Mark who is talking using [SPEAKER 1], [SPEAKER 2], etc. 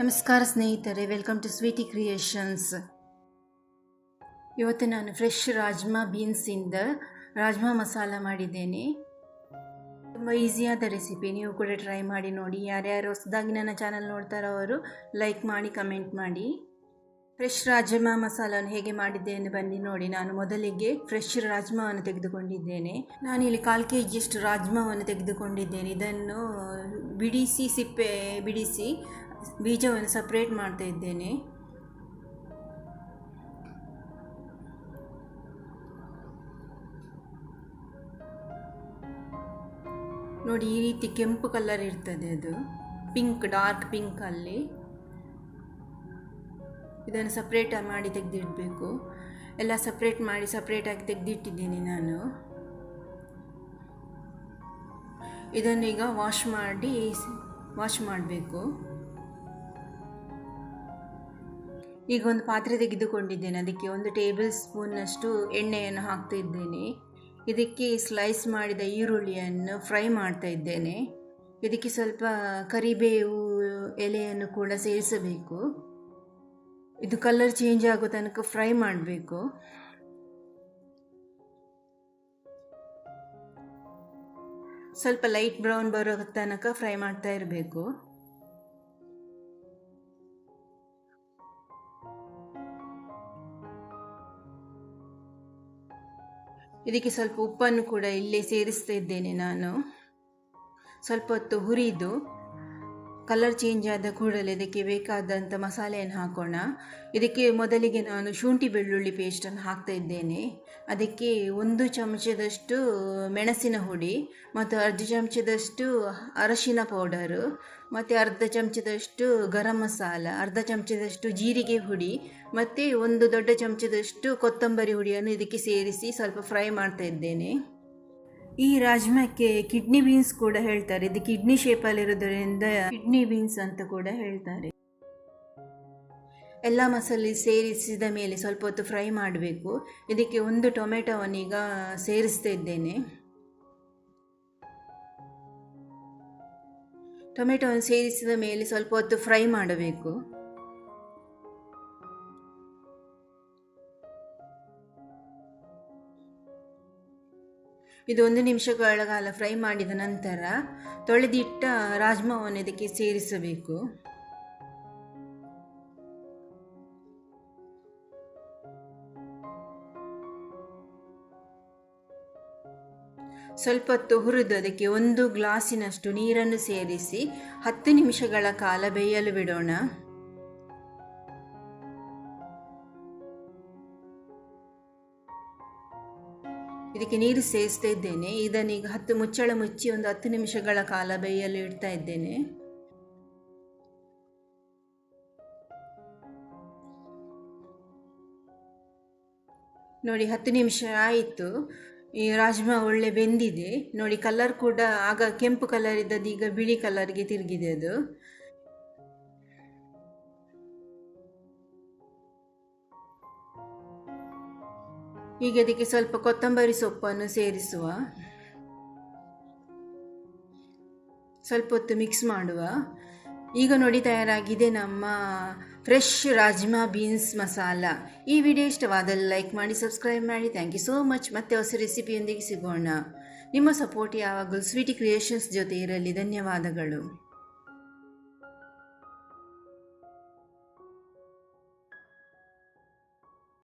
[SPEAKER 1] ನಮಸ್ಕಾರ ಸ್ನೇಹಿತರೆ welcome to Sweety creations ಇವತ್ತು ನಾನು ಫ್ರೆಶ್ ರಾಜ್ಮಾ ಬೀನ್ಸಿಂದ ರಾಜ್ಮಾ ಮಸಾಲ ಮಾಡಿದ್ದೇನೆ. ತುಂಬ ಈಸಿಯಾದ ರೆಸಿಪಿ ನೀವು ಕೂಡ ಟ್ರೈ ಮಾಡಿ ನೋಡಿ. ಯಾರ್ಯಾರು ಹೊಸದಾಗಿ ನನ್ನ ಚಾನಲ್ ನೋಡ್ತಾರೋ ಅವರು ಲೈಕ್ ಮಾಡಿ ಕಮೆಂಟ್ ಮಾಡಿ. ಫ್ರೆಶ್ ರಾಜ್ಮಾ ಮಸಾಲವನ್ನು ಹೇಗೆ ಮಾಡಿದ್ದೇನೆ ಬನ್ನಿ ನೋಡಿ. ನಾನು ಮೊದಲಿಗೆ ಫ್ರೆಶ್ ರಾಜ್ಮಾವನ್ನು ತೆಗೆದುಕೊಂಡಿದ್ದೇನೆ. ಇಲ್ಲಿ ಕಾಲು ಕೆ ಜಿಯಷ್ಟು ರಾಜ್ಮಾವನ್ನು ತೆಗೆದುಕೊಂಡಿದ್ದೇನೆ. ಇದನ್ನು ಬಿಡಿಸಿ, ಸಿಪ್ಪೆ ಬಿಡಿಸಿ ಬೀಜವನ್ನು ಸಪ್ರೇಟ್ ಮಾಡ್ತಾ ಇದ್ದೇನೆ. ನೋಡಿ, ಈ ರೀತಿ ಕೆಂಪು ಕಲರ್ ಇರ್ತದೆ ಅದು. ಪಿಂಕ್ ಡಾರ್ಕ್ ಪಿಂಕ್ ಅಲ್ಲಿ. ಇದನ್ನು ಸಪ್ರೇಟ್ ಮಾಡಿ ತೆಗೆದಿಡಬೇಕು. ಎಲ್ಲ ಸಪ್ರೇಟ್ ಮಾಡಿ ಸಪ್ರೇಟಾಗಿ ತೆಗೆದಿಟ್ಟಿದ್ದೀನಿ ನಾನು. ಇದನ್ನೀಗ ವಾಶ್ ಮಾಡಿ ವಾಶ್ ಮಾಡಬೇಕು. ಈಗ ಒಂದು ಪಾತ್ರೆ ತೆಗೆದುಕೊಂಡಿದ್ದೇನೆ. ಅದಕ್ಕೆ ಒಂದು ಟೇಬಲ್ ಸ್ಪೂನ್ನಷ್ಟು ಎಣ್ಣೆಯನ್ನು ಹಾಕ್ತಾ ಇದ್ದೇನೆ. ಇದಕ್ಕೆ ಸ್ಲೈಸ್ ಮಾಡಿದ ಈರುಳ್ಳಿಯನ್ನು ಫ್ರೈ ಮಾಡ್ತಾ ಇದ್ದೇನೆ. ಇದಕ್ಕೆ ಸ್ವಲ್ಪ ಕರಿಬೇವು ಎಲೆಯನ್ನು ಕೂಡ ಸೇರಿಸಬೇಕು. ಇದು ಕಲರ್ ಚೇಂಜ್ ಆಗೋ ತನಕ ಫ್ರೈ ಮಾಡಬೇಕು. ಸ್ವಲ್ಪ ಲೈಟ್ ಬ್ರೌನ್ ಬರೋ ತನಕ ಫ್ರೈ ಮಾಡ್ತಾ ಇರಬೇಕು. ಇದಕ್ಕೆ ಸ್ವಲ್ಪ ಉಪ್ಪನ್ನು ಕೂಡ ಇಲ್ಲೇ ಸೇರಿಸ್ತಾ ಇದ್ದೇನೆ ನಾನು. ಸ್ವಲ್ಪ ಹೊತ್ತು ಹುರಿದು ಕಲರ್ ಚೇಂಜ್ ಆದ ಕೂಡಲೇ ಇದಕ್ಕೆ ಬೇಕಾದಂಥ ಮಸಾಲೆಯನ್ನು ಹಾಕೋಣ. ಇದಕ್ಕೆ ಮೊದಲಿಗೆ ನಾನು ಶುಂಠಿ ಬೆಳ್ಳುಳ್ಳಿ ಪೇಸ್ಟನ್ನು ಹಾಕ್ತಾ ಇದ್ದೇನೆ. ಅದಕ್ಕೆ ಒಂದು ಚಮಚದಷ್ಟು ಮೆಣಸಿನ ಹುಡಿ ಮತ್ತು ಅರ್ಧ ಚಮಚದಷ್ಟು ಅರಶಿನ ಪೌಡರು ಮತ್ತು ಅರ್ಧ ಚಮಚದಷ್ಟು ಗರಂ ಮಸಾಲ, ಅರ್ಧ ಚಮಚದಷ್ಟು ಜೀರಿಗೆ ಹುಡಿ ಮತ್ತು ಒಂದು ದೊಡ್ಡ ಚಮಚದಷ್ಟು ಕೊತ್ತಂಬರಿ ಹುಡಿಯನ್ನು ಇದಕ್ಕೆ ಸೇರಿಸಿ ಸ್ವಲ್ಪ ಫ್ರೈ ಮಾಡ್ತಾ ಇದ್ದೇನೆ. ಈ ರಾಜ್ಮಕ್ಕೆ ಕಿಡ್ನಿ ಬೀನ್ಸ್ ಕೂಡ ಹೇಳ್ತಾರೆ. ಇದು ಕಿಡ್ನಿ ಶೇಪಲ್ಲಿರೋದ್ರಿಂದ ಕಿಡ್ನಿ ಬೀನ್ಸ್ ಅಂತ ಕೂಡ ಹೇಳ್ತಾರೆ. ಎಲ್ಲ ಮಸಾಲೆ ಸೇರಿಸಿದ ಮೇಲೆ ಸ್ವಲ್ಪ ಹೊತ್ತು ಫ್ರೈ ಮಾಡಬೇಕು. ಇದಕ್ಕೆ ಒಂದು ಟೊಮೆಟೊವನ್ನೀಗ ಸೇರಿಸ್ತಾ ಇದ್ದೇನೆ. ಟೊಮೆಟೊವನ್ನು ಸೇರಿಸಿದ ಮೇಲೆ ಸ್ವಲ್ಪ ಹೊತ್ತು ಫ್ರೈ ಮಾಡಬೇಕು. ಇದು ಒಂದು ನಿಮಿಷಗಳ ಕಾಲ ಫ್ರೈ ಮಾಡಿದ ನಂತರ ತೊಳೆದಿಟ್ಟ ರಾಜ್ಮಾವನ್ನು ಇದಕ್ಕೆ ಸೇರಿಸಬೇಕು. ಸ್ವಲ್ಪ ಹೊತ್ತು ಹುರಿದು ಅದಕ್ಕೆ ಒಂದು ಗ್ಲಾಸಿನಷ್ಟು ನೀರನ್ನು ಸೇರಿಸಿ ಹತ್ತು ನಿಮಿಷಗಳ ಕಾಲ ಬೇಯಲು ಬಿಡೋಣ. ಇದಕ್ಕೆ ನೀರು ಸೇರಿಸ್ತಾ ಇದ್ದೇನೆ. ಇದನ್ನೀಗ ಹತ್ತು ಮುಚ್ಚಳ ಮುಚ್ಚಿ ಒಂದು ಹತ್ತು ನಿಮಿಷಗಳ ಕಾಲ ಬೇಯಲು ಇಡ್ತಾ ಇದ್ದೇನೆ. ನೋಡಿ, ಹತ್ತು ನಿಮಿಷ ಆಯಿತು. ಈ ರಾಜ್ಮಾ ಒಳ್ಳೆ ಬೆಂದಿದೆ. ನೋಡಿ ಕಲರ್ ಕೂಡ ಆಗ ಕೆಂಪು ಕಲರ್ ಇದ್ದದ್ದು ಈಗ ಬಿಳಿ ಕಲರ್ಗೆ ತಿರುಗಿದೆ ಅದು. ಈಗ ಅದಕ್ಕೆ ಸ್ವಲ್ಪ ಕೊತ್ತಂಬರಿ ಸೊಪ್ಪನ್ನು ಸೇರಿಸುವ. ಸ್ವಲ್ಪ ಹೊತ್ತು ಮಿಕ್ಸ್ ಮಾಡುವ. ಈಗ ನೋಡಿ ತಯಾರಾಗಿದೆ ನಮ್ಮ ಫ್ರೆಶ್ ರಾಜ್ಮಾ ಬೀನ್ಸ್ ಮಸಾಲ. ಈ ವಿಡಿಯೋ ಇಷ್ಟವಾದಲ್ಲಿ ಲೈಕ್ ಮಾಡಿ ಸಬ್ಸ್ಕ್ರೈಬ್ ಮಾಡಿ. ಥ್ಯಾಂಕ್ ಯು ಸೋ ಮಚ್ ಮತ್ತೆ ಹೊಸ ರೆಸಿಪಿಯೊಂದಿಗೆ ಸಿಗೋಣ. ನಿಮ್ಮ ಸಪೋರ್ಟ್ ಯಾವಾಗಲೂ ಸ್ವೀಟಿ ಕ್ರಿಯೇಷನ್ಸ್ ಜೊತೆ ಇರಲಿ. ಧನ್ಯವಾದಗಳು.